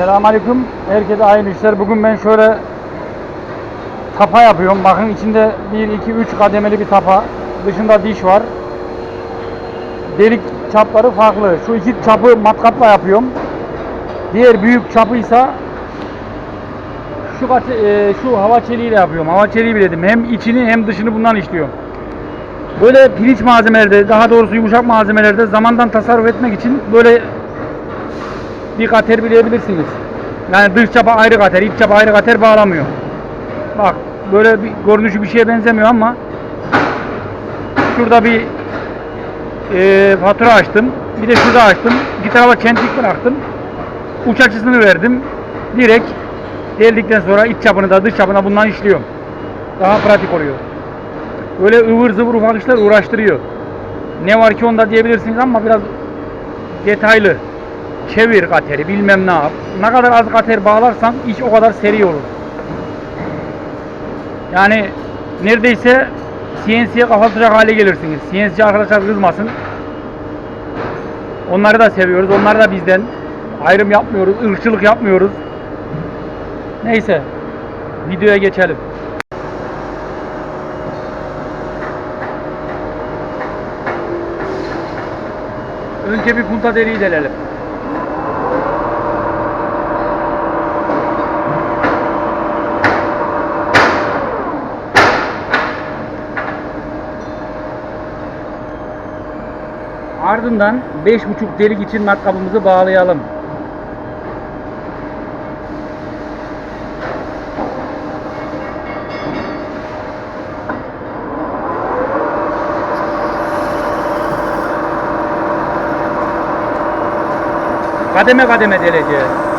Selamünaleyküm. Herkese hayırlı işler. Bugün ben şöyle tapa yapıyorum. Bakın içinde 1, 2, 3 kademeli bir tapa. Dışında diş var. Delik çapları farklı. Şu iki çapı matkapla yapıyorum. Diğer büyük çapıysa şu e, şu hava çeliğiyle yapıyorum. Hava çeliği biledim. Hem içini hem dışını bundan işliyorum. Böyle pirinç malzemelerde, daha doğrusu yumuşak malzemelerde zamandan tasarruf etmek için böyle bir kater bilebilirsiniz. Yani dış çapa ayrı kater, iç çapa ayrı kater bağlamıyor. Bak böyle bir görünüşü bir şeye benzemiyor ama şurada bir e, fatura açtım. Bir de şurada açtım. Bir tarafa çentik bıraktım. Uç açısını verdim. Direkt deldikten sonra iç çapını da dış çapını bundan işliyorum. Daha pratik oluyor. Böyle ıvır zıvır ufak işler uğraştırıyor. Ne var ki onda diyebilirsiniz ama biraz detaylı. Çevir kateri bilmem ne yap. Ne kadar az kater bağlarsan iş o kadar seri olur. Yani neredeyse CNC'ye kapatacak hale gelirsiniz. CNC arkadaşlar kızmasın. Onları da seviyoruz. Onlar da bizden. Ayrım yapmıyoruz. ırkçılık yapmıyoruz. Neyse. Videoya geçelim. Önce bir punta deriyi delelim. Ardından 5.5 delik için matkabımızı bağlayalım. Kademe kademe deleceğiz.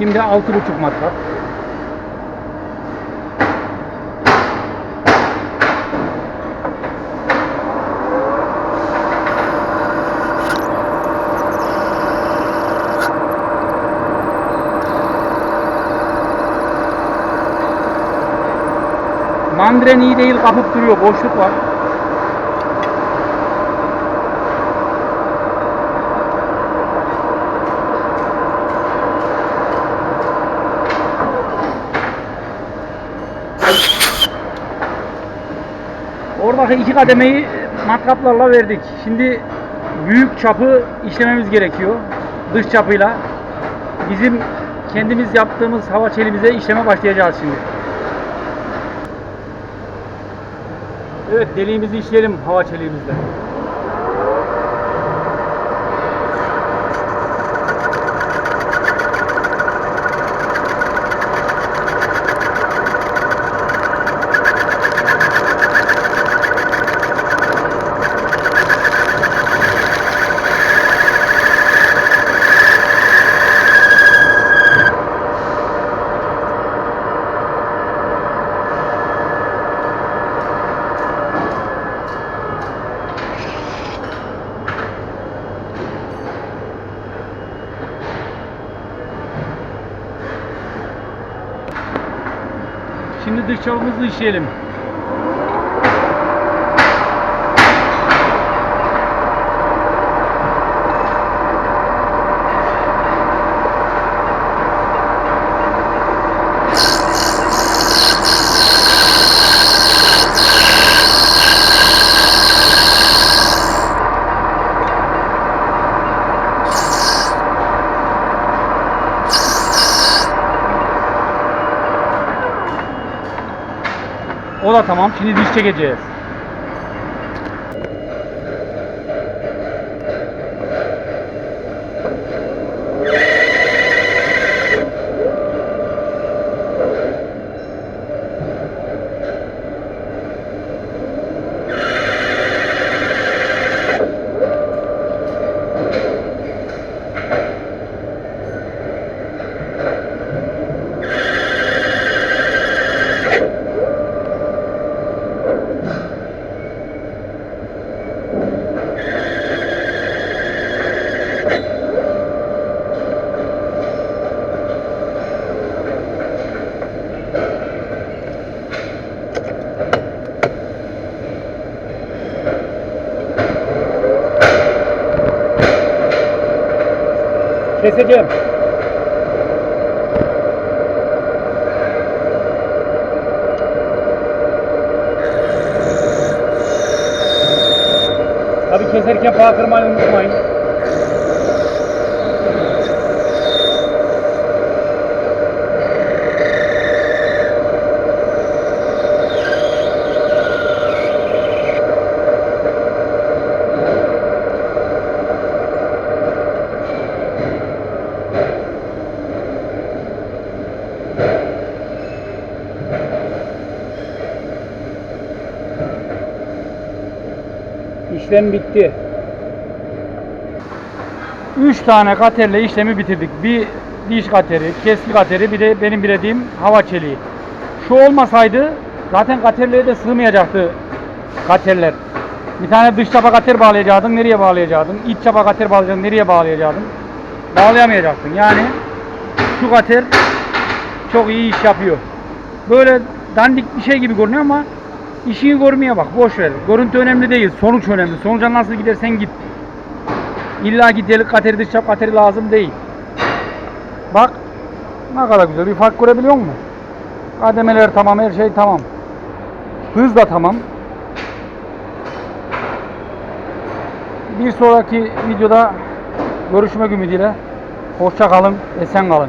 Şimdi 6.5 matkap. Mandren iyi değil kapıp duruyor boşluk var. Oradaki iki kademeyi matkaplarla verdik. Şimdi büyük çapı işlememiz gerekiyor. Dış çapıyla. Bizim kendimiz yaptığımız hava çelimize işleme başlayacağız şimdi. Evet deliğimizi işleyelim hava çeliğimizle. Şimdi dış çapımızı işleyelim. O da tamam. Şimdi diş çekeceğiz. Keseceğim. Tabii keserken bağ kırmayı unutmayın. İşlem bitti. 3 tane katerle işlemi bitirdik. Bir diş kateri, keski kateri, bir de benim bilediğim hava çeliği. Şu olmasaydı zaten katerliğe de sığmayacaktı katerler. Bir tane dış çapa kater bağlayacaktın, nereye bağlayacaktın? İç çapa kater bağlayacaktın, nereye bağlayacaktın? Bağlayamayacaktın. Yani şu kater çok iyi iş yapıyor. Böyle dandik bir şey gibi görünüyor ama işini görmeye bak. Boş ver. Görüntü önemli değil. Sonuç önemli. Sonuca nasıl gidersen git. İlla ki delik kateri dış çap kateri lazım değil. Bak ne kadar güzel bir fark görebiliyor musun? Kademeler tamam, her şey tamam. Hız da tamam. Bir sonraki videoda görüşmek ümidiyle. Hoşça kalın, esen kalın.